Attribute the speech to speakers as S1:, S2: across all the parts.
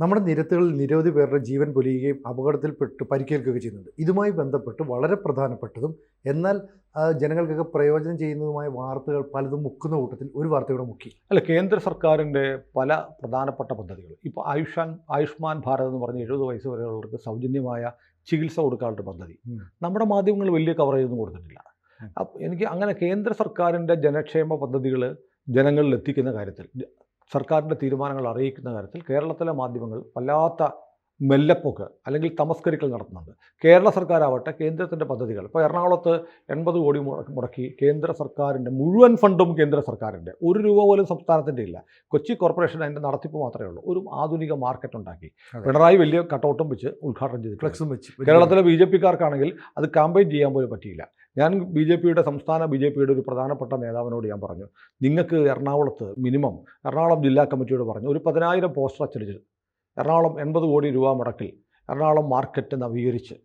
S1: നമ്മുടെ നിരത്തുകളിൽ നിരവധി പേരുടെ ജീവൻ പൊലിയുകയും അപകടത്തിൽപ്പെട്ട് പരിക്കേൽക്കുകയൊക്കെ ചെയ്യുന്നുണ്ട്. ഇതുമായി ബന്ധപ്പെട്ട് വളരെ പ്രധാനപ്പെട്ടതും എന്നാൽ ജനങ്ങൾക്കൊക്കെ പ്രയോജനം ചെയ്യുന്നതുമായ വാർത്തകൾ പലതും മുക്കുന്ന കൂട്ടത്തിൽ ഒരു വാർത്തയുടെ മുക്കി.
S2: അല്ല കേന്ദ്ര സർക്കാരിന്റെ പല പ്രധാനപ്പെട്ട പദ്ധതികൾ. ഇപ്പോൾ ആയുഷ്മാൻ ആയുഷ്മാൻ ഭാരത് എന്ന് പറഞ്ഞ എഴുപത് വയസ്സ് വരെയുള്ളവർക്ക് സൗജന്യമായ ചികിത്സ കൊടുക്കാനുള്ള പദ്ധതി. നമ്മുടെ മാധ്യമങ്ങൾ വലിയ കവർ ചെയ്തൊന്നും
S1: കൊടുത്തിട്ടില്ല.
S2: അപ്പം എനിക്ക് അങ്ങനെ കേന്ദ്ര സർക്കാരിന്റെ ജനക്ഷേമ പദ്ധതികൾ ജനങ്ങളിൽ എത്തിക്കുന്ന കാര്യത്തിൽ സർക്കാരിന്റെ തീരുമാനങ്ങൾ അറിയിക്കുന്ന കാര്യത്തിൽ കേരളത്തിലെ മാധ്യമങ്ങൾ വല്ലാത്ത മെല്ലപ്പൊക്ക് അല്ലെങ്കിൽ തമസ്കരിക്കൽ നടത്തുന്നുണ്ട്. കേരള സർക്കാരാവട്ടെ കേന്ദ്രത്തിന്റെ പദ്ധതികൾ. ഇപ്പോൾ എറണാകുളത്ത് എൺപത് കോടി മുടക്കി കേന്ദ്ര സർക്കാരിന്റെ മുഴുവൻ ഫണ്ടും കേന്ദ്ര സർക്കാരിന്റെ. ഒരു രൂപ പോലും സംസ്ഥാനത്തിന്റെ ഇല്ല. കൊച്ചി കോർപ്പറേഷൻ അതിന്റെ നടത്തിപ്പ് മാത്രമേ ഉള്ളൂ. ഒരു ആധുനിക മാർക്കറ്റ് ഉണ്ടാക്കി. പിണറായി വലിയ കട്ടൗട്ടും വെച്ച് ഉദ്ഘാടനം ചെയ്തിട്ടുണ്ട്.
S1: ഫ്ലെക്സും വെച്ച്.
S2: കേരളത്തിലെ ബി ജെ പിക്കാർക്കാണെങ്കിൽ അത് കാമ്പയിൻ ചെയ്യാൻ പോലും പറ്റിയില്ല. ഞാൻ ബി ജെ പിയുടെ സംസ്ഥാന ബി ജെ പിയുടെ ഒരു പ്രധാനപ്പെട്ട നേതാവിനോട് ഞാൻ പറഞ്ഞു. നിങ്ങൾക്ക് എറണാകുളത്ത് മിനിമം എറണാകുളം ജില്ലാ കമ്മിറ്റിയോട് പറഞ്ഞു ഒരു പതിനായിരം പോസ്റ്റർ അച്ചടിച്ച് എറണാകുളം എൺപത് കോടി രൂപ മുടക്കിൽ എറണാകുളം മാർക്കറ്റ് നവീകരിച്ച്.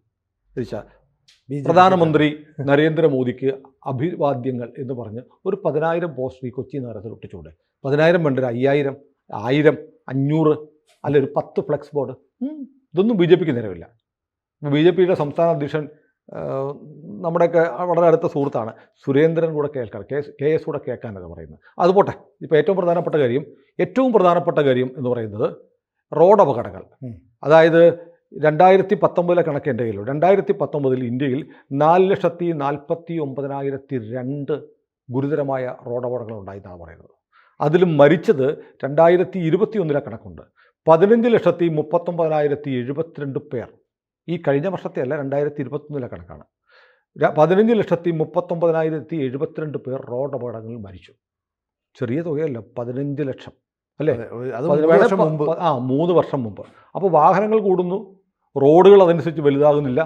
S2: പ്രധാനമന്ത്രി നരേന്ദ്രമോദിക്ക് അഭിവാദ്യങ്ങൾ എന്ന് പറഞ്ഞ് ഒരു പതിനായിരം പോസ്റ്റർ ഈ കൊച്ചി നഗരത്തിൽ ഒട്ടിച്ചുകൂടെ പതിനായിരം വേണ്ട ഒരു അയ്യായിരം ആയിരം അഞ്ഞൂറ് അല്ല ഒരു പത്ത് ഫ്ലെക്സ് ബോർഡ്? ഇതൊന്നും ബി ജെ പിക്ക് നിലവില്ല ബി ജെ പിയുടെ സംസ്ഥാന അധ്യക്ഷൻ നമ്മുടെയൊക്കെ വളരെ അടുത്ത സുഹൃത്താണ്. സുരേന്ദ്രൻ കൂടെ കേൾക്കാൻ കെ കെ എസ് കൂടെ കേൾക്കാനത് പറയുന്നത്. അത് പോട്ടെ. ഇപ്പോൾ ഏറ്റവും പ്രധാനപ്പെട്ട കാര്യം ഏറ്റവും പ്രധാനപ്പെട്ട കാര്യം എന്ന് പറയുന്നത് റോഡ് അപകടങ്ങൾ. അതായത് രണ്ടായിരത്തി പത്തൊമ്പതിലെ കണക്ക് എന്റെ കയ്യിലുണ്ട്. രണ്ടായിരത്തി പത്തൊമ്പതിൽ ഇന്ത്യയിൽ നാല് ലക്ഷത്തി നാൽപ്പത്തി ഒമ്പതിനായിരത്തി രണ്ട് ഗുരുതരമായ റോഡ് അപകടങ്ങൾ ഉണ്ടായിന്നാണ് പറയുന്നത്. അതിൽ മരിച്ചത് രണ്ടായിരത്തി ഇരുപത്തി ഒന്നിലെ കണക്കുണ്ട്. പതിനഞ്ച് ലക്ഷത്തി മുപ്പത്തൊമ്പതിനായിരത്തി എഴുപത്തിരണ്ട് പേർ. ഈ കഴിഞ്ഞ വർഷത്തെ അല്ല രണ്ടായിരത്തി ഇരുപത്തൊന്നിലെ കണക്കാണ് പതിനഞ്ച് ലക്ഷത്തി മുപ്പത്തൊമ്പതിനായിരത്തി എഴുപത്തിരണ്ട് പേർ റോഡ് അപകടങ്ങളിൽ മരിച്ചു. ചെറിയ തുകയല്ല പതിനഞ്ച് ലക്ഷം. അല്ലേ? ആ മൂന്ന് വർഷം മുമ്പ്. അപ്പോൾ വാഹനങ്ങൾ കൂടുന്നു റോഡുകൾ അതനുസരിച്ച് വലുതാകുന്നില്ല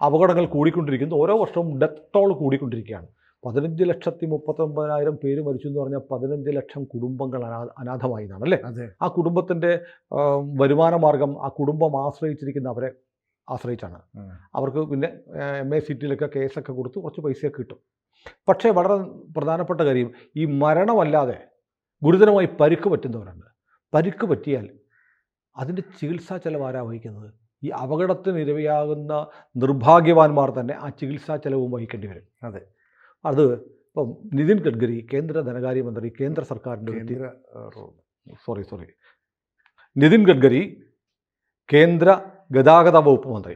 S2: അപകടങ്ങൾ കൂടിക്കൊണ്ടിരിക്കുന്നു ഓരോ വർഷവും ഡെത്ത് ടോൾ കൂടിക്കൊണ്ടിരിക്കുകയാണ്. പതിനഞ്ച് ലക്ഷത്തി മുപ്പത്തൊമ്പതിനായിരം പേര് മരിച്ചു എന്ന് പറഞ്ഞാൽ പതിനഞ്ച് ലക്ഷം കുടുംബങ്ങൾ അനാ അനാഥമായി എന്നാണ് അല്ലേ ആ കുടുംബത്തിന്റെ വരുമാന മാർഗം ആ കുടുംബം ആശ്രയിച്ചിരിക്കുന്ന അവരെ ആശ്രയിച്ചാണ്. അവർക്ക് പിന്നെ എം എ സിറ്റിയിലൊക്കെ കേസൊക്കെ കൊടുത്ത് കുറച്ച് പൈസയൊക്കെ കിട്ടും. പക്ഷേ വളരെ പ്രധാനപ്പെട്ട കാര്യം ഈ മരണമല്ലാതെ ഗുരുതരമായി പരിക്ക് പറ്റുന്നവരുണ്ട്. പരിക്ക് പറ്റിയാൽ അതിന്റെ ചികിത്സാ ചെലവ് ആരാ വഹിക്കുന്നത്? ഈ അപകടത്തിന് ഇരവയാകുന്ന നിർഭാഗ്യവാന്മാർ തന്നെ ആ ചികിത്സാ ചെലവും വഹിക്കേണ്ടി വരും.
S1: അതെ.
S2: അത് ഇപ്പം നിതിൻ ഗഡ്കരി കേന്ദ്ര ധനകാര്യമന്ത്രി കേന്ദ്ര
S1: സർക്കാരിന്റെ
S2: സോറി സോറി. നിതിൻ ഗഡ്കരി കേന്ദ്ര ഗതാഗത വകുപ്പ് മന്ത്രി.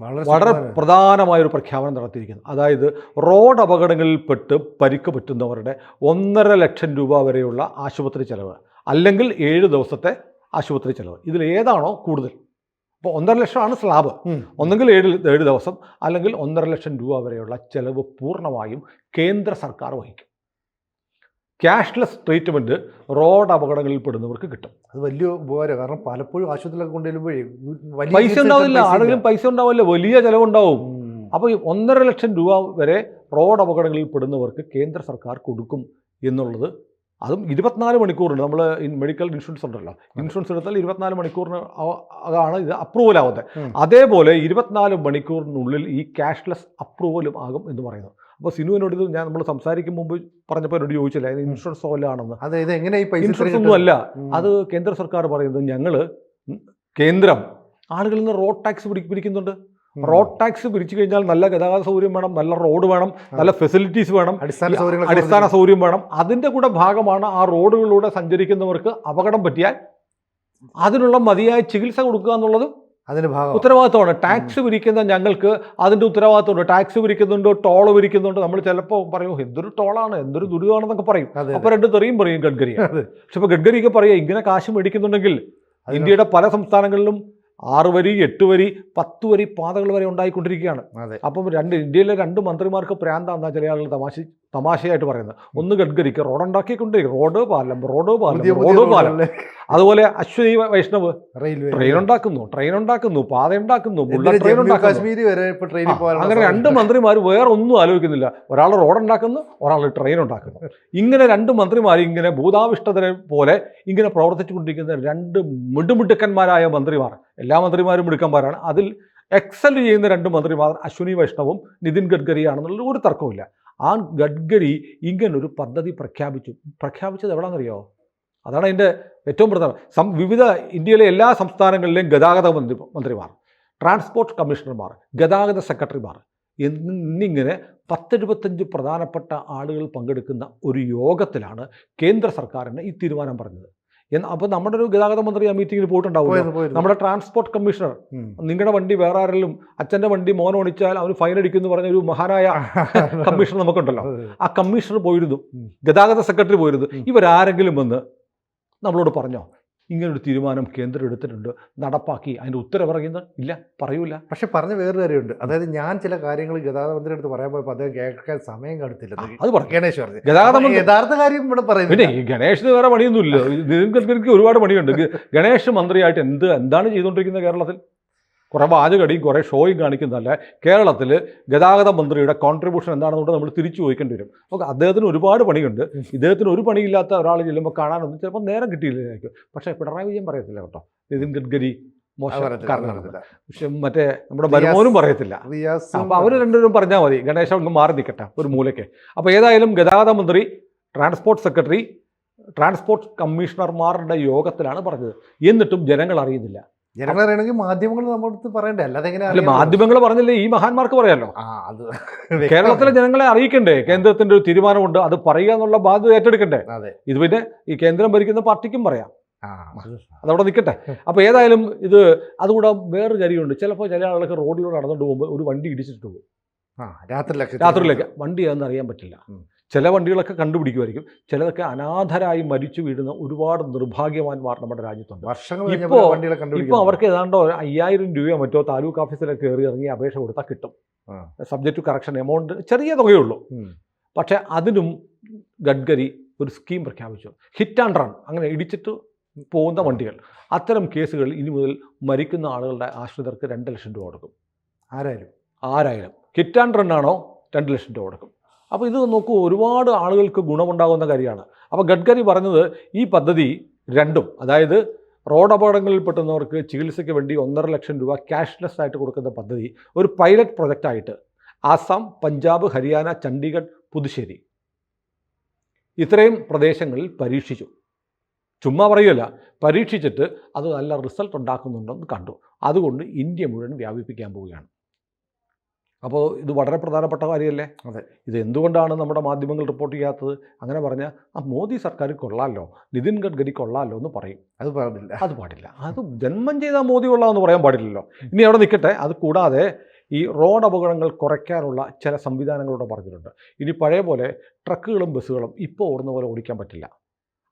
S1: വളരെ പ്രധാനമായൊരു
S2: പ്രധാനമായ ഒരു പ്രഖ്യാപനം നടത്തിയിരിക്കുന്നു. അതായത് റോഡ് അപകടങ്ങളിൽപ്പെട്ട് പരിക്ക് പറ്റുന്നവരുടെ ഒന്നര ലക്ഷം രൂപ വരെയുള്ള ആശുപത്രി ചെലവ് അല്ലെങ്കിൽ ഏഴ് ദിവസത്തെ ആശുപത്രി ചെലവ്. ഇതിൽ ഏതാണോ കൂടുതൽ? അപ്പോൾ ഒന്നര ലക്ഷമാണ് സ്ലാബ്. ഒന്നെങ്കിൽ ഏഴ് ഏഴ് ദിവസം അല്ലെങ്കിൽ ഒന്നര ലക്ഷം രൂപ വരെയുള്ള ചെലവ് പൂർണമായും കേന്ദ്ര സർക്കാർ വഹിക്കും. ക്യാഷ്ലെസ് ട്രീറ്റ്മെന്റ് റോഡ് അപകടങ്ങളിൽ പെടുന്നവർക്ക് കിട്ടും.
S1: അത് വലിയ ഉപകാരം. കാരണം പലപ്പോഴും ആശുപത്രിയിലൊക്കെ കൊണ്ടുവരുമ്പോഴേ വലിയ
S2: പൈസ ഉണ്ടാവില്ല. ആണെങ്കിലും പൈസ ഉണ്ടാവില്ല. വലിയ ചിലവുണ്ടാവും. അപ്പോൾ ഈ ഒന്നര ലക്ഷം രൂപ വരെ റോഡ് അപകടങ്ങളിൽ പെടുന്നവർക്ക് കേന്ദ്ര സർക്കാർ കൊടുക്കും എന്നുള്ളത് അതും ഇരുപത്തിനാല് മണിക്കൂറിന് നമ്മൾ മെഡിക്കൽ ഇൻഷുറൻസ് ഉണ്ടല്ലോ. ഇൻഷുറൻസ് എടുത്താൽ ഇരുപത്തിനാല് മണിക്കൂറിന് അതാണ് ഇത് അപ്രൂവൽ ആവുന്നത് അതേപോലെ ഇരുപത്തിനാല് മണിക്കൂറിനുള്ളിൽ ഈ ക്യാഷ്ലെസ് അപ്രൂവലും ആകും എന്ന് പറയുന്നു. അപ്പോൾ സിനുവിനോട് ഇത് ഞാൻ നമ്മൾ സംസാരിക്കും മുമ്പ് പറഞ്ഞപ്പോൾ എന്നോട് ചോദിച്ചില്ല ഇത് ഇൻഷുറൻസ് വല്ലതാണെന്ന്
S1: അതെ ഇത് എങ്ങനെ ഈ പൈസ
S2: ഇൻഷുറൻസ് ഒന്നും? അല്ല. അത് കേന്ദ്ര സർക്കാർ പറയുന്നത് ഞങ്ങൾ കേന്ദ്രം ആളുകളിൽ നിന്ന് റോഡ് ടാക്സ് പിടി പിടിക്കുന്നുണ്ട്. റോഡ് ടാക്സ് പിരിച്ചു കഴിഞ്ഞാൽ നല്ല ഗതാഗത സൗകര്യം വേണം നല്ല റോഡ് വേണം നല്ല ഫെസിലിറ്റീസ് വേണം
S1: അടിസ്ഥാന സൗകര്യങ്ങൾ
S2: അടിസ്ഥാന സൗകര്യം വേണം അതിന്റെ കൂടെ ഭാഗമാണ് ആ റോഡുകളിലൂടെ സഞ്ചരിക്കുന്നവർക്ക് അപകടം പറ്റിയാൽ അതിനുള്ള മതിയായ ചികിത്സ കൊടുക്കുക എന്നുള്ളത്
S1: അതിന്റെ ഭാഗം
S2: ഉത്തരവാദിത്തമാണ്. ടാക്സ് പിരിക്കുന്ന ഞങ്ങൾക്ക് അതിന്റെ ഉത്തരവാദിത്തമുണ്ട്. ടാക്സ് പിരിക്കുന്നുണ്ട് ടോൾ പിരിക്കുന്നുണ്ട് നമ്മൾ ചിലപ്പോൾ പറയും എന്തൊരു ടോളാണ് എന്തൊരു ദുരിതമാണെന്നൊക്കെ പറയും. അപ്പോൾ രണ്ട് തെറിയും പറയും ഗഡ്കരി. പക്ഷെ ഇപ്പോൾ ഗഡ്കരിക്ക് പറയുക ഇങ്ങനെ കാശ് മേടിക്കുന്നുണ്ടെങ്കിൽ ഇന്ത്യയുടെ പല സംസ്ഥാനങ്ങളിലും ആറ് വരി എട്ട് വരി പത്ത് വരി പാതകൾ വരെ ഉണ്ടായിക്കൊണ്ടിരിക്കുകയാണ്. അപ്പം രണ്ട് ഇന്ത്യയിലെ രണ്ട് മന്ത്രിമാർക്ക് പ്രാന്താന്നാ ചില ആളുകൾ തമാശ തമാശയായിട്ട് പറയുന്നത്. ഒന്ന് ഗഡ്ഗരിക്ക് റോഡ് ഉണ്ടാക്കിക്കൊണ്ടിരിക്കും. റോഡ് പാലം റോഡ് പാലം റോഡ് പാലം. അതുപോലെ അശ്വനി വൈഷ്ണവ്
S1: റെയിൽവേ.
S2: ട്രെയിൻ ഉണ്ടാക്കുന്നു ട്രെയിൻ ഉണ്ടാക്കുന്നു പാത ഉണ്ടാക്കുന്നു ബുള്ളറ്റ് ട്രെയിൻ ഉണ്ടാക്കുന്നു. അങ്ങനെ രണ്ട്. മന്ത്രിമാർ വേറെ ഒന്നും ആലോചിക്കുന്നില്ല. ഒരാൾ റോഡ് ഉണ്ടാക്കുന്നു ഒരാൾ ട്രെയിൻ ഉണ്ടാക്കുന്നു. ഇങ്ങനെ രണ്ട് മന്ത്രിമാർ ഇങ്ങനെ ഭൂതാവിഷ്ടതരെ പോലെ ഇങ്ങനെ പ്രവർത്തിച്ചുകൊണ്ടിരിക്കുന്ന രണ്ട് മിടുമിടുക്കന്മാരായ മന്ത്രിമാർ എല്ലാ മന്ത്രിമാരും മിടുക്കന്മാരാണ്. അതിൽ എക്സൽ ചെയ്യുന്ന രണ്ട് മന്ത്രിമാർ അശ്വിനി വൈഷ്ണവും നിതിൻ ഗഡ്കരിയാണെന്നുള്ള ഒരു തർക്കവുമില്ല. ആ ഗഡ്കരി ഇങ്ങനൊരു പദ്ധതി പ്രഖ്യാപിച്ചു. പ്രഖ്യാപിച്ചത് എവിടെയാണെന്നറിയോ അതാണ് അതിന്റെ ഏറ്റവും പ്രധാനം. സം വിവിധ ഇന്ത്യയിലെ എല്ലാ സംസ്ഥാനങ്ങളിലെയും ഗതാഗത മന്ത്രി മന്ത്രിമാർ ട്രാൻസ്പോർട്ട് കമ്മീഷണർമാർ ഗതാഗത സെക്രട്ടറിമാർ എന്നിങ്ങനെ പത്തെഴുപത്തഞ്ച് പ്രധാനപ്പെട്ട ആളുകൾ പങ്കെടുക്കുന്ന ഒരു യോഗത്തിലാണ് കേന്ദ്ര സർക്കാരിന് ഈ തീരുമാനം പറഞ്ഞത്. അപ്പോൾ നമ്മുടെ ഒരു ഗതാഗത മന്ത്രി ആ മീറ്റിംഗിൽ പോയിട്ടുണ്ടാവും നമ്മുടെ ട്രാൻസ്പോർട്ട് കമ്മീഷണർ നിങ്ങളുടെ വണ്ടി വേറെ ആരെങ്കിലും അച്ഛന്റെ വണ്ടി മോൻ ഓടിച്ചാൽ അവന് ഫൈൻ അടിക്കും എന്ന് പറഞ്ഞ ഒരു മഹാനായ കമ്മീഷണർ നമുക്കുണ്ടല്ലോ. ആ കമ്മീഷണർ പോയിരുന്നു. ഗതാഗത സെക്രട്ടറി പോയിരുന്നു. ഇവരാരെങ്കിലും വന്ന് നമ്മളോട് പറഞ്ഞോ? ഇങ്ങനൊരു തീരുമാനം കേന്ദ്രം എടുത്തിട്ടുണ്ട് നടപ്പാക്കി. അതിന്റെ ഉത്തരവ് പറയുന്നത് ഇല്ല പറയൂല.
S1: പക്ഷെ പറഞ്ഞ വേറൊരു കാര്യമുണ്ട്. അതായത് ഞാൻ ചില കാര്യങ്ങൾ ഗതാഗത മന്ത്രിയുടെ അടുത്ത് പറയാൻ പോയപ്പോൾ അദ്ദേഹം കേൾക്കാൻ സമയം കടുത്തില്ല
S2: അത് പറഞ്ഞു
S1: ഗണേഷ് പറഞ്ഞു
S2: ഗതാഗത മന്ത്രി
S1: യഥാർത്ഥ കാര്യം ഇവിടെ
S2: പിന്നെ
S1: പറയുന്നില്ല
S2: ഈ ഗണേഷിന് വേറെ പണിയൊന്നുമില്ല. നിതിൻ ഗഡ്കരിക്ക് ഒരുപാട് പണിയുണ്ട്. ഗണേഷ് മന്ത്രിയായിട്ട് എന്ത് എന്താണ് ചെയ്തുകൊണ്ടിരിക്കുന്നത് കേരളത്തിൽ? കുറേ വാചകടിയും കുറേ ഷോയും കാണിക്കുന്നതല്ല കേരളത്തിൽ ഗതാഗത മന്ത്രിയുടെ കോൺട്രിബ്യൂഷൻ എന്താണെന്നുകൊണ്ട് നമ്മൾ തിരിച്ചു ചോദിക്കേണ്ടി വരും. അപ്പോൾ അദ്ദേഹത്തിന് ഒരുപാട് പണിയുണ്ട്. ഇദ്ദേഹത്തിന് ഒരു പണിയില്ലാത്ത ഒരാൾ ചെല്ലുമ്പോൾ കാണാനൊന്നും ചിലപ്പോൾ നേരം കിട്ടിയില്ലായിരിക്കും. പക്ഷേ പിണറായി വിജയൻ പറയത്തില്ല കേട്ടോ. നിതിൻ ഗഡ്കരി മോശം കാരണമാണ് പക്ഷെ മറ്റേ നമ്മുടെ ബലമോനും പറയത്തില്ല. അപ്പോൾ അവർ രണ്ടുപേരും പറഞ്ഞാൽ മതി. ഗണേശ അങ്ങ് മാറി നിൽക്കട്ടെ ഒരു മൂലയ്ക്ക്. അപ്പോൾ ഏതായാലും ഗതാഗത മന്ത്രി ട്രാൻസ്പോർട്ട് സെക്രട്ടറി ട്രാൻസ്പോർട്ട് കമ്മീഷണർമാരുടെ യോഗത്തിലാണ് പറഞ്ഞത്. എന്നിട്ടും ജനങ്ങൾ അറിയുന്നില്ല.
S1: ജനങ്ങൾ അറിയണമെങ്കിൽ മാധ്യമങ്ങൾ നമ്മുടെ അടുത്ത് പറയണ്ടേ? അല്ലാതെ എങ്ങനെ
S2: മാധ്യമങ്ങൾ പറഞ്ഞില്ലേ ഈ മഹാന്മാർക്ക് പറയാമല്ലോ
S1: ആ അത്
S2: കേരളത്തിലെ ജനങ്ങളെ അറിയിക്കണ്ടേ? കേന്ദ്രത്തിന്റെ ഒരു തീരുമാനമുണ്ട്. അത് പറയുക എന്നുള്ള ബാധ്യത ഏറ്റെടുക്കണ്ടേ? ഇത് പിന്നെ ഈ കേന്ദ്രം ഭരിക്കുന്ന പാർട്ടിക്കും പറയാം. അതവിടെ നിൽക്കട്ടെ അപ്പോൾ ഏതായാലും ഇത് അതുകൂടെ വേറൊരു കാര്യമുണ്ട്. ചിലപ്പോൾ ചില ആളുകൾക്ക് റോഡിലൂടെ നടന്നുകൊണ്ട് പോകുമ്പോൾ ഒരു വണ്ടി ഇടിച്ചിട്ട് പോകും
S1: രാത്രിയിലൊക്കെ
S2: രാത്രിയിലേക്ക് വണ്ടി ഏതെന്ന് അറിയാൻ പറ്റില്ല. ചില വണ്ടികളൊക്കെ കണ്ടുപിടിക്കുമായിരിക്കും. ചിലതൊക്കെ അനാഥരായി മരിച്ചു വീഴുന്ന ഒരുപാട് നിർഭാഗ്യവാന്മാർ നമ്മുടെ രാജ്യത്തുണ്ട്.
S1: വർഷങ്ങൾ
S2: ഇപ്പോൾ
S1: ഇപ്പോൾ
S2: അവർക്ക് ഏതാണ്ട് ഒരു അയ്യായിരം രൂപയോ മറ്റോ താലൂക്ക് ഓഫീസിലൊക്കെ കയറി ഇറങ്ങി അപേക്ഷ കൊടുത്താൽ കിട്ടും.
S1: Subject
S2: subject to correction amount ചെറിയ തുകയുള്ളൂ. പക്ഷേ അതിനും ഗഡ്കരി ഒരു സ്കീം പ്രഖ്യാപിച്ചു. ഹിറ്റ് ആൻഡ് റൺ അങ്ങനെ ഇടിച്ചിട്ട് പോകുന്ന വണ്ടികൾ. അത്തരം കേസുകളിൽ ഇനി മുതൽ മരിക്കുന്ന ആളുകളുടെ ആശ്രിതർക്ക് രണ്ട് ലക്ഷം രൂപ കൊടുക്കും.
S1: ആരായാലും.
S2: ആരായാലും. ഹിറ്റ് ആൻഡ് റൺ ആണോ? രണ്ട് ലക്ഷം രൂപ കൊടുക്കും. അപ്പോൾ ഇത് നോക്കൂ ഒരുപാട് ആളുകൾക്ക് ഗുണമുണ്ടാകുന്ന കാര്യമാണ്. അപ്പോൾ ഗഡ്കരി പറഞ്ഞത് ഈ പദ്ധതി രണ്ടും അതായത് റോഡ് അപകടങ്ങളിൽ പെട്ടുന്നവർക്ക് ചികിത്സയ്ക്ക് വേണ്ടി ഒന്നര ലക്ഷം രൂപ ക്യാഷ്ലെസ് ആയിട്ട് കൊടുക്കുന്ന പദ്ധതി ഒരു പൈലറ്റ് പ്രൊജക്റ്റായിട്ട് ആസാം പഞ്ചാബ് ഹരിയാന ചണ്ഡീഗഡ് പുതുശ്ശേരി. ഇത്രയും പ്രദേശങ്ങളിൽ പരീക്ഷിച്ചു. ചുമ്മാ പറയുകയല്ല പരീക്ഷിച്ചിട്ട് അത് നല്ല റിസൾട്ട് ഉണ്ടാക്കുന്നുണ്ടെന്ന് കണ്ടു. അതുകൊണ്ട് ഇന്ത്യ മുഴുവൻ വ്യാപിപ്പിക്കാൻ പോവുകയാണ്. അപ്പോൾ ഇത് വളരെ പ്രധാനപ്പെട്ട കാര്യമല്ലേ?
S1: അതെ.
S2: ഇത് എന്തുകൊണ്ടാണ് നമ്മുടെ മാധ്യമങ്ങൾ റിപ്പോർട്ട് ചെയ്യാത്തത്? അങ്ങനെ പറഞ്ഞാൽ ആ മോദി സർക്കാർ കൊള്ളാമല്ലോ നിതിൻ ഗഡ്കരി കൊള്ളാമല്ലോ എന്ന് പറയും.
S1: അത് പറഞ്ഞില്ല
S2: അത് പാടില്ല. അത് ജന്മം ചെയ്താൽ മോദി കൊള്ളാമെന്ന് പറയാൻ പാടില്ലല്ലോ. ഇനി അവിടെ നിൽക്കട്ടെ അത് കൂടാതെ ഈ റോഡ് അപകടങ്ങൾ കുറയ്ക്കാനുള്ള ചില സംവിധാനങ്ങളോട് പറഞ്ഞിട്ടുണ്ട്. ഇനി പഴയ പോലെ ട്രക്കുകളും ബസ്സുകളും ഇപ്പോൾ ഓടുന്ന പോലെ ഓടിക്കാൻ പറ്റില്ല.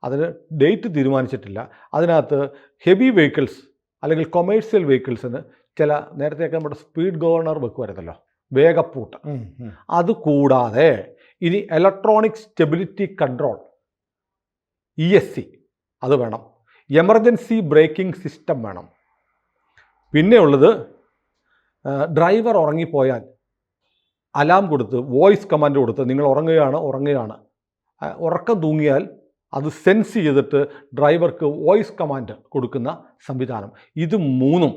S2: അതിന് ഡേറ്റ് തീരുമാനിച്ചിട്ടില്ല. അതിനകത്ത് ഹെവി വെഹിക്കിൾസ് അല്ലെങ്കിൽ കൊമേഴ്സ്യൽ വെഹിക്കിൾസിന് ചില നേരത്തെയൊക്കെ നമ്മുടെ സ്പീഡ് ഗവർണർ വെക്കുമായിരുന്നല്ലോ. വേഗപ്പൂട്ട്. അത് കൂടാതെ ഇനി electronic stability control E S C അത് വേണം. എമർജൻസി ബ്രേക്കിംഗ് സിസ്റ്റം വേണം. പിന്നെയുള്ളത് ഡ്രൈവർ ഉറങ്ങിപ്പോയാൽ അലാം കൊടുത്ത് വോയിസ് കമാൻഡ് കൊടുത്ത് നിങ്ങൾ ഉറങ്ങുകയാണ് ഉറങ്ങുകയാണ്. ഉറക്കം തൂങ്ങിയാൽ അത് സെൻസ് ചെയ്തിട്ട് ഡ്രൈവർക്ക് വോയിസ് കമാൻഡ് കൊടുക്കുന്ന സംവിധാനം. ഇത് മൂന്നും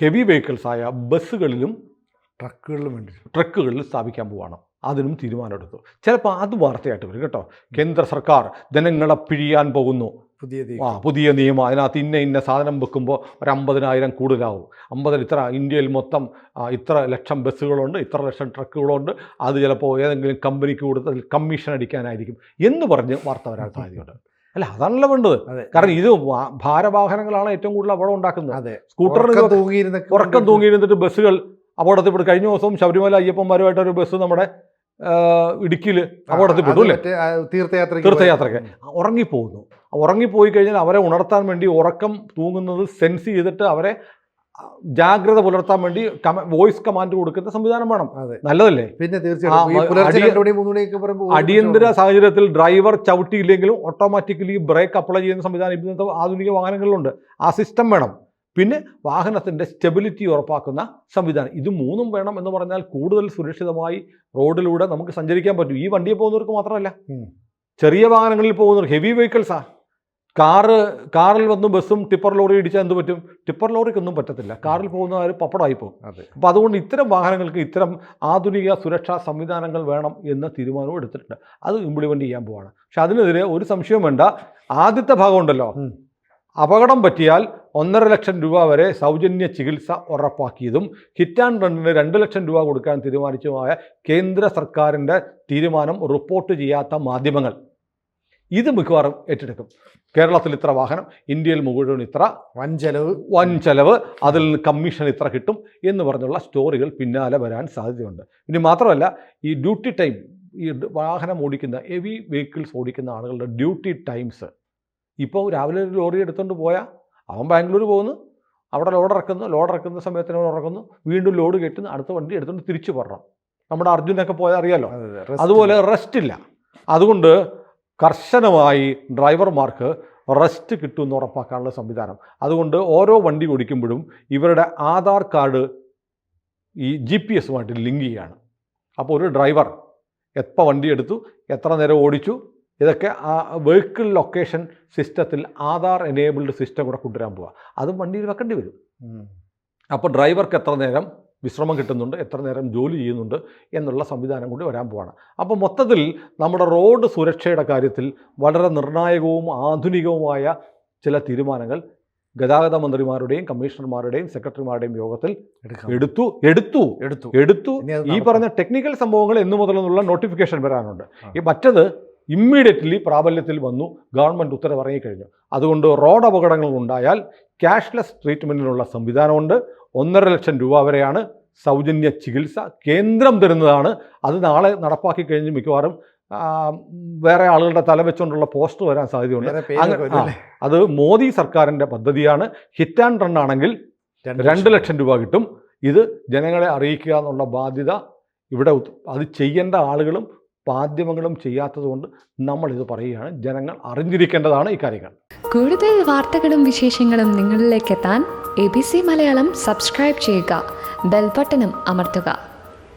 S2: ഹെവി വെഹിക്കിൾസായ ബസ്സുകളിലും
S1: ട്രക്കുകളിലും വേണ്ടി
S2: ട്രക്കുകളിൽ സ്ഥാപിക്കാൻ പോവാണ്. അതിനും തീരുമാനമെടുത്തു ചിലപ്പോൾ അത് വാർത്തയായിട്ട് വരും കേട്ടോ. കേന്ദ്ര സർക്കാർ ജനങ്ങളെ പിഴിയാൻ പോകുന്നു.
S1: പുതിയ നിയമം.
S2: ആ പുതിയ നിയമം. അതിനകത്ത് ഇന്ന ഇന്ന സാധനം വെക്കുമ്പോൾ ഒരു അമ്പതിനായിരം കൂടുതലാവും. അമ്പതിൽ ഇത്ര ഇന്ത്യയിൽ മൊത്തം ഇത്ര ലക്ഷം ബസ്സുകളുണ്ട് ഇത്ര ലക്ഷം ട്രക്കുകളുണ്ട്. അത് ചിലപ്പോൾ ഏതെങ്കിലും കമ്പനിക്ക് കൊടുത്ത് അതിൽ കമ്മീഷൻ അടിക്കാനായിരിക്കും എന്ന് പറഞ്ഞ് വാർത്ത വരാൻ സാധ്യതയുണ്ട്. അല്ല അതാണല്ലോ വേണ്ടത്. കാരണം ഇത് ഭാരവാഹനങ്ങളാണ് ഏറ്റവും കൂടുതൽ അപകടം ഉണ്ടാക്കുന്നത്. സ്കൂട്ടറിന്
S1: ഉറക്കം തൂങ്ങിയിരുന്നൊക്കെ
S2: ഉറക്കം തൂങ്ങിയിരുന്നിട്ട് ബസ്സുകൾ അപകടത്തിൽ അപകടത്തിൽപ്പെട്ടു കഴിഞ്ഞ ദിവസം ശബരിമല അയ്യപ്പന്മാരുമായിട്ട് ഒരു ബസ് നമ്മുടെ ഇടുക്കിയിൽ അപകടത്തിൽപ്പെട്ടു
S1: പെട്ടു
S2: അല്ലേ?
S1: തീർത്ഥയാത്ര തീർത്ഥയാത്രയ്ക്ക്
S2: ഉറങ്ങിപ്പോകുന്നു. ഉറങ്ങിപ്പോയി കഴിഞ്ഞാൽ അവരെ ഉണർത്താൻ വേണ്ടി ഉറക്കം തൂങ്ങുന്നത് സെൻസ് ചെയ്തിട്ട് അവരെ ജാഗ്രത പുലർത്താൻ വേണ്ടി വോയിസ് കമാൻഡ് കൊടുക്കുന്ന സംവിധാനം വേണം.
S1: അതെ.
S2: നല്ലതല്ലേ?
S1: പിന്നെ തീർച്ചയായിട്ടും
S2: അടിയന്തര സാഹചര്യത്തിൽ ഡ്രൈവർ ചവിട്ടിയില്ലെങ്കിലും ഓട്ടോമാറ്റിക്കലി ബ്രേക്ക് അപ്ലൈ ചെയ്യുന്ന സംവിധാനം ഇന്നത്തെ ആധുനിക വാഹനങ്ങളിലുണ്ട്. ആ സിസ്റ്റം വേണം. പിന്നെ വാഹനത്തിന്റെ സ്റ്റെബിലിറ്റി ഉറപ്പാക്കുന്ന സംവിധാനം. ഇത് മൂന്നും വേണം എന്ന് പറഞ്ഞാൽ കൂടുതൽ സുരക്ഷിതമായി റോഡിലൂടെ നമുക്ക് സഞ്ചരിക്കാൻ പറ്റും. ഈ വണ്ടിയിൽ പോകുന്നവർക്ക് മാത്രമല്ല. ചെറിയ വാഹനങ്ങളിൽ പോകുന്നവർ ഹെവി വെഹിക്കിൾസാ കാറ് കാറിൽ വന്ന് ബസ്സും ടിപ്പർ ലോറി ഇടിച്ചാൽ എന്ത് പറ്റും? ടിപ്പർ ലോറിക്കൊന്നും പറ്റത്തില്ല. കാറിൽ പോകുന്ന ഒരു പപ്പടമായി പോകും. അപ്പോൾ അതുകൊണ്ട് ഇത്തരം വാഹനങ്ങൾക്ക് ഇത്തരം ആധുനിക സുരക്ഷാ സംവിധാനങ്ങൾ വേണം എന്ന തീരുമാനവും എടുത്തിട്ടുണ്ട്. അത് ഇംപ്ലിമെന്റ് ചെയ്യാൻ പോവാണ്. പക്ഷെ അതിനെതിരെ ഒരു സംശയവും വേണ്ട. ആദ്യത്തെ
S1: ഭാഗമുണ്ടല്ലോ
S2: അപകടം പറ്റിയാൽ ഒന്നര ലക്ഷം രൂപ വരെ സൗജന്യ ചികിത്സ ഉറപ്പാക്കിയതും ഹിറ്റ് ആൻഡ് റണ്ണിന് രണ്ട് ലക്ഷം രൂപ കൊടുക്കാൻ തീരുമാനിച്ചതുമായ കേന്ദ്ര സർക്കാരിന്റെ തീരുമാനം റിപ്പോർട്ട് ചെയ്യാത്ത മാധ്യമങ്ങൾ. ഇത് മിക്കവാറും ഏറ്റെടുക്കും. കേരളത്തിൽ ഇത്ര വാഹനം ഇന്ത്യയിൽ മുഴുവൻ ഇത്ര
S1: വൻ ചെലവ്
S2: വൻ ചെലവ് അതിൽ നിന്ന് കമ്മീഷൻ ഇത്ര കിട്ടും എന്ന് പറഞ്ഞുള്ള സ്റ്റോറികൾ പിന്നാലെ വരാൻ സാധ്യതയുണ്ട്. ഇനി മാത്രമല്ല ഈ ഡ്യൂട്ടി ടൈം ഈ വാഹനം ഓടിക്കുന്ന ഹെവി വെഹിക്കിൾസ് ഓടിക്കുന്ന ആളുകളുടെ ഡ്യൂട്ടി ടൈംസ് ഇപ്പോൾ രാവിലെ ഒരു ലോറി എടുത്തുകൊണ്ട് പോയാൽ അവൻ ബാംഗ്ലൂർ പോകുന്നു അവിടെ ലോഡ് ഇറക്കുന്നു ലോഡ് ഇറക്കുന്ന സമയത്തിന് അവൻ ഇറക്കുന്നു വീണ്ടും ലോഡ് കെട്ടുന്നു അടുത്ത വണ്ടി എടുത്തുകൊണ്ട് തിരിച്ചു പറഞ്ഞു നമ്മുടെ അർജുനൊക്കെ പോയാൽ അറിയാലോ. അതുപോലെ റെസ്റ്റ് ഇല്ല. അതുകൊണ്ട് കർശനമായി ഡ്രൈവർമാർക്ക് റെസ്റ്റ് കിട്ടുമെന്ന് ഉറപ്പാക്കാനുള്ള സംവിധാനം. അതുകൊണ്ട് ഓരോ വണ്ടി ഓടിക്കുമ്പോഴും ഇവരുടെ ആധാർ കാർഡ് ഈ ജി പി എസുമായിട്ട് ലിങ്ക് ചെയ്യുകയാണ്. അപ്പോൾ ഒരു ഡ്രൈവർ എപ്പോൾ വണ്ടി എടുത്തു എത്ര നേരം ഓടിച്ചു ഇതൊക്കെ ആ വെഹിക്കിൾ ലൊക്കേഷൻ സിസ്റ്റത്തിൽ ആധാർ എനേബിൾഡ് സിസ്റ്റം കൂടെ കൊണ്ടുവരാൻ പോവുക അതും വണ്ടിയിൽ വെക്കേണ്ടി വരും. അപ്പോൾ ഡ്രൈവർക്ക് എത്ര നേരം വിശ്രമം കിട്ടുന്നുണ്ട് എത്ര നേരം ജോലി ചെയ്യുന്നുണ്ട് എന്നുള്ള സംവിധാനം കൂടി വരാൻ പോവാണ്. അപ്പോൾ മൊത്തത്തിൽ നമ്മുടെ റോഡ് സുരക്ഷയുടെ കാര്യത്തിൽ വളരെ നിർണായകവും ആധുനികവുമായ ചില തീരുമാനങ്ങൾ ഗതാഗത മന്ത്രിമാരുടെയും കമ്മീഷണർമാരുടെയും സെക്രട്ടറിമാരുടെയും യോഗത്തിൽ എടുത്തു എടുത്തു
S1: എടുത്തു.
S2: എടുത്തു. ഈ പറഞ്ഞ ടെക്നിക്കൽ സംഭവങ്ങൾ എന്നു മുതലെന്നുള്ള നോട്ടിഫിക്കേഷൻ വരാനുണ്ട്. ഈ മറ്റത് ഇമ്മീഡിയറ്റ്ലി പ്രാബല്യത്തിൽ വന്നു ഗവൺമെന്റ് ഉത്തരവ് ഇറങ്ങിക്കഴിഞ്ഞു അതുകൊണ്ട് റോഡ് അപകടങ്ങൾ ഉണ്ടായാൽ ക്യാഷ്ലെസ് ട്രീറ്റ്മെന്റിനുള്ള സംവിധാനമുണ്ട്. ഒന്നര ലക്ഷം രൂപ വരെയാണ് സൗജന്യ ചികിത്സ കേന്ദ്രം തരുന്നതാണ്. അത് നാളെ നടപ്പാക്കി കഴിഞ്ഞ് മിക്കവാറും വേറെ ആളുകളുടെ തല വെച്ചുകൊണ്ടുള്ള പോസ്റ്റർ വരാൻ സാധ്യതയുണ്ട്? അത് മോദി സർക്കാരിന്റെ പദ്ധതിയാണ്. ഹിറ്റ് ആൻഡ് റൺ ആണെങ്കിൽ രണ്ട് ലക്ഷം രൂപ കിട്ടും. ഇത് ജനങ്ങളെ അറിയിക്കുക എന്നുള്ള ബാധ്യത ഇവിടെ അത് ചെയ്യേണ്ട ആളുകളും മാധ്യമങ്ങളും ചെയ്യാത്തതുകൊണ്ട് നമ്മളിത് പറയുകയാണ്. ജനങ്ങൾ അറിഞ്ഞിരിക്കേണ്ടതാണ് ഈ കാര്യങ്ങൾ.
S3: കൂടുതൽ വാർത്തകളും വിശേഷങ്ങളും നിങ്ങളിലേക്ക് എത്താൻ A B C Malayalam subscribe ചെയ്യുക. ബെൽബട്ടനും അമർത്തുക.